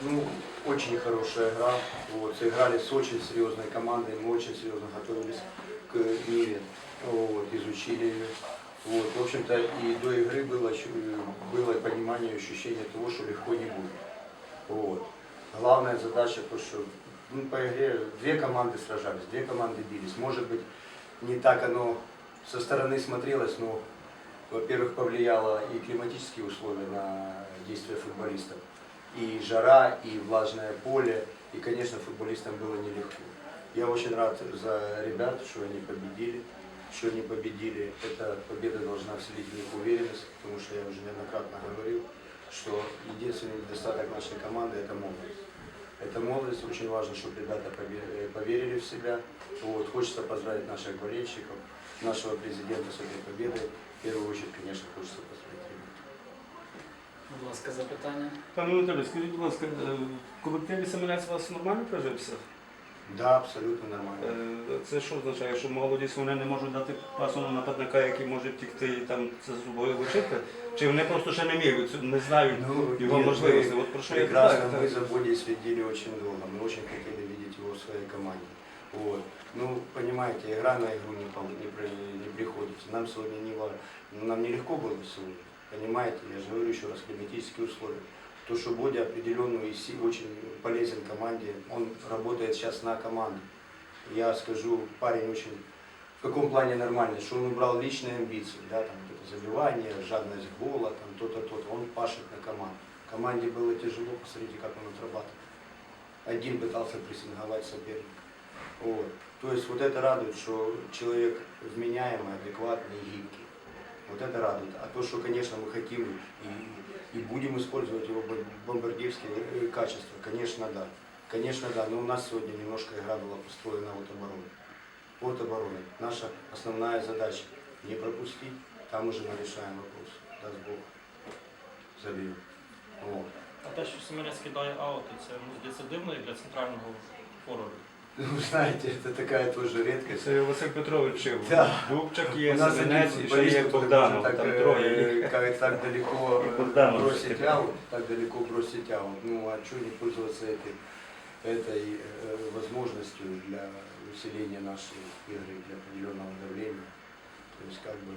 Ну, очень хорошая игра. Вот, сыграли с очень серьезной командой, мы очень серьезно готовились к Ниве. Вот, изучили ее. Вот, в общем-то, и до игры было, было понимание, ощущение того, что легко не будет. Вот. Главная задача, то, что ну, по игре две команды сражались, две команды бились. Может быть, не так оно со стороны смотрелось, но, во-первых, повлияло и климатические условия на действия футболистов, и жара, и влажное поле, и, конечно, футболистам было нелегко. Я очень рад за ребят, что они победили, что они победили. Эта победа должна вселить в них уверенность, потому что я уже неоднократно говорил, что единственный недостаток нашей команды – это молодость. Это молодость, очень важно, чтобы ребята э, поверили в себя. Вот. Хочется поздравить наших болельщиков, нашего президента с этой победой. В первую очередь, конечно, хочется поздравить ребят. Будь ласка, запитання. Пане Анатолій, скажіть, будь ласка, е, в колективі Семенець у вас нормально прижився? Да, абсолютно нормально. Е, Це що означає, що молодість вони не можуть дати пасу на нападника, який може втікти і там це з собою лишити? Чи вони просто ще не вміють, не знають його нет, можливості? мы От про що я прекрасно, питаю? мы за Бодей следили очень долго, мы очень хотели видеть его в своей команде. Вот. Ну, понимаете, игра на игру не, пол- не, при- не приходится. Нам сегодня не, ва- нам нелегко было сегодня. Понимаете, я же говорю еще раз, климатические условия. То, что Бодя определенную и си- очень полезен команде, он работает сейчас на команду. Я скажу, парень очень в каком плане нормальный, что он убрал личные амбиции, да, там вот это забивание, жадность гола, там то-то, то-то, он пашет на команду. Команде было тяжело, посмотрите, как он отрабатывал. Один пытался прессинговать соперника. Вот. То есть вот это радует, что человек вменяемый, адекватный гибкий. Вот это радует. А то, что, конечно, мы хотим и, и будем использовать его бом- бомбардирские э, качества, конечно, да. Конечно, да. Но у нас сегодня немножко игра была построена от обороны. От обороны. Наша основная задача не пропустить, там уже мы решаем вопрос. Даст Бог. Забьем. Вот. А те, що Семенець кидає аути, це ну, здається дивно і для центрального форварда. Ну, знаете, это такая тоже редкость. Це Василь Петрович вчив. Да. Дубчак У є, нас Семенець один і ще є футболист, который Богданов, может там так, троє. э, как так далеко И э, Богданов бросить все-таки. аут, так далеко бросить аут. Ну, а что не пользоваться этой, этой э, возможностью для усиления нашей игры, для определенного давления. То есть, как бы,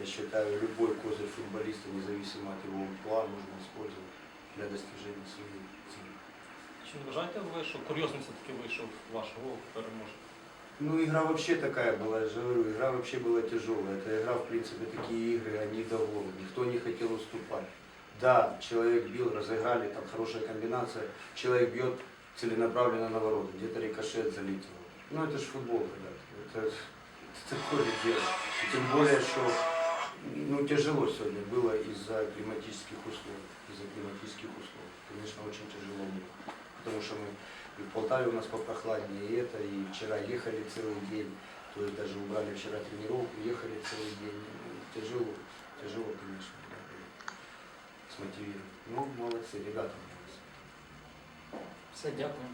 я считаю, любой козырь футболиста, независимо от его плана, нужно использовать для достижения своей цели. Чи не вважаєте ви, що курйозний все-таки вийшов ваш гол переможе? Ну, игра вообще такая была, я же говорю, игра вообще была тяжелая. Эта игра, в принципе, такие игры, они гола. Никто не хотел уступать. Да, человек бил, разыграли, там хорошая комбинация. Человек бьет целенаправленно на ворота, где-то рикошет залетел. Ну, это же футбол, ребята. Это, это такое дело. И тем более, что ну, тяжело сегодня было из-за климатических условий. Из-за климатических условий. Конечно, очень тяжело было. Потому что мы и в Полтаве у нас попрохладнее, и это, и вчера ехали целый день, то есть даже убрали вчера тренировку, ехали целый день. Тяжело, тяжело, конечно, смотивировать. Ну, молодцы, ребята. Все, дякую.